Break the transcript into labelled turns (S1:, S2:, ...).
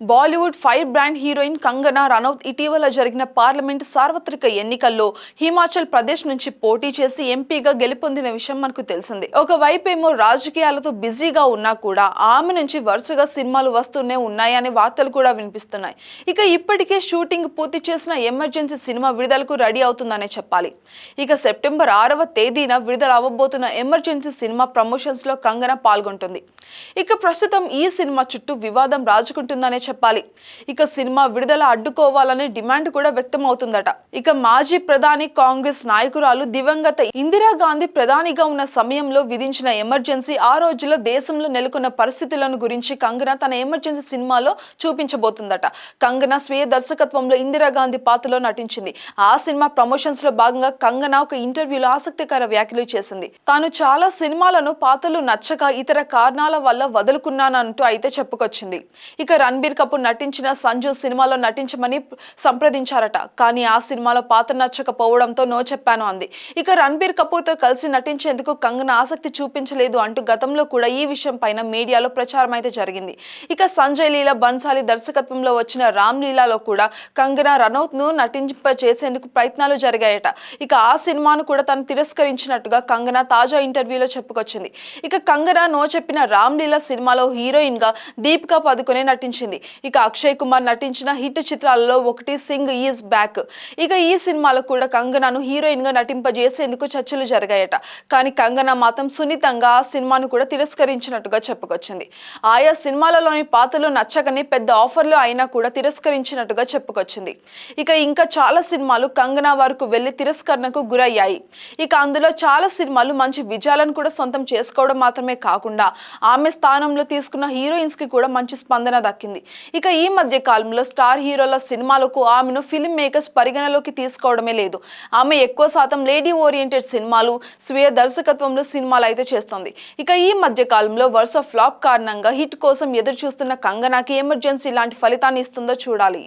S1: Bollywood fire brand heroine Kangana Ranaut ఇటీవల జరిగిన parliament సార్వత్రిక ఎన్నికల్లో హిమాచల్ ప్రదేశ్ నుంచి పోటీ చేసి ఎంపీగా గెలుపొందిన విషయం మనకు తెలిసింది. ఒకవైపేమో రాజకీయాలతో బిజీగా ఉన్నా కూడా ఆమె నుంచి వరుసగా సినిమాలు వస్తూనే ఉన్నాయనే వార్తలు కూడా వినిపిస్తున్నాయి. ఇక ఇప్పటికే షూటింగ్ పూర్తి చేసిన ఎమర్జెన్సీ సినిమా విడుదలకు రెడీ అవుతుందనే చెప్పాలి. ఇక సెప్టెంబర్ ఆరవ తేదీన విడుదల అవ్వబోతున్న ఎమర్జెన్సీ సినిమా ప్రమోషన్స్లో కంగనా పాల్గొంటుంది. ఇక ప్రస్తుతం ఈ సినిమా చుట్టూ వివాదం రాజుకుంటుందనే చెప్పాలి. ఇక సినిమా విడుదల అడ్డుకోవాలనే డిమాండ్ కూడా వ్యక్తం అవుతుందట ఇక మాజీ ప్రధాని కాంగ్రెస్ నాయకురాలు దివంగత ఇందిరాగాంధీ ప్రధానిగా ఉన్న సమయంలో విధించిన ఎమర్జెన్సీ ఆ రోజుల్లో దేశంలో నెలకొన్న పరిస్థితులను గురించి కంగనా తన ఎమర్జెన్సీ సినిమాలో చూపించబోతుందట. కంగనా స్వీయ దర్శకత్వంలో ఇందిరాగాంధీ పాత్రలో నటించింది. ఆ సినిమా ప్రమోషన్స్లో భాగంగా కంగనా ఒక ఇంటర్వ్యూలో ఆసక్తికర వ్యాఖ్యలు చేసింది. తాను చాలా సినిమాలను పాత్రలు నచ్చక ఇతర కారణాల వల్ల వదులుకున్నానంటూ అయితే చెప్పుకొచ్చింది. ఇక రణబీర్ కపూర్ నటించిన సంజు సినిమాలో నటించమని సంప్రదించారట. కానీ ఆ సినిమాలో పాత్ర నచ్చకపోవడంతో నో చెప్పాను అంది. ఇక రణబీర్ కపూర్తో కలిసి నటించేందుకు కంగన ఆసక్తి చూపించలేదు అంటూ గతంలో కూడా ఈ విషయం పైన మీడియాలో ప్రచారం అయితే జరిగింది. ఇక సంజయ్ లీలా బన్సాలి దర్శకత్వంలో వచ్చిన రామ్ లీలాలో కూడా కంగన రనౌత్ను నటింప చేసేందుకు ప్రయత్నాలు జరిగాయట. ఇక ఆ సినిమాను కూడా తను తిరస్కరించినట్టుగా కంగన తాజా ఇంటర్వ్యూలో చెప్పుకొచ్చింది. ఇక కంగన నో చెప్పిన రామ్ లీలా సినిమాలో హీరోయిన్గా దీపికా పదుకునే నటించింది. ఇక అక్షయ్ కుమార్ నటించిన హిట్ చిత్రాలలో ఒకటి సింగ్ ఈజ్ బ్యాక్. ఇక ఈ సినిమాలో కూడా కంగనాను హీరోయిన్గా నటింపజేసేందుకు చర్చలు జరిగాయట. కానీ కంగనా మాత్రం సున్నితంగా ఆ సినిమాను కూడా తిరస్కరించినట్టుగా చెప్పుకొచ్చింది. ఆయా సినిమాలలోని పాత్రలు నచ్చకని పెద్ద ఆఫర్లు అయినా కూడా తిరస్కరించినట్టుగా చెప్పుకొచ్చింది. ఇక ఇంకా చాలా సినిమాలు కంగనా వరకు వెళ్ళి తిరస్కరణకు గురయ్యాయి. ఇక అందులో చాలా సినిమాలు మంచి విజయాలను కూడా సొంతం చేసుకోవడం మాత్రమే కాకుండా ఆమె స్థానంలో తీసుకున్న హీరోయిన్స్కి కూడా మంచి స్పందన దక్కింది. ఇక ఈ మధ్య కాలంలో స్టార్ హీరోల సినిమాలకు ఆమెను ఫిల్మ్ మేకర్స్ పరిగణలోకి తీసుకోవడమే లేదు. ఆమె ఎక్కువ శాతం లేడీ ఓరియంటెడ్ సినిమాలు స్వీయ దర్శకత్వంలో సినిమాలు అయితే చేస్తుంది. ఇక ఈ మధ్య కాలంలో వరుస ఫ్లాప్ కారణంగా హిట్ కోసం ఎదురు చూస్తున్న కంగనాకి ఎమర్జెన్సీ లాంటి ఫలితాన్ని ఇస్తుందో చూడాలి.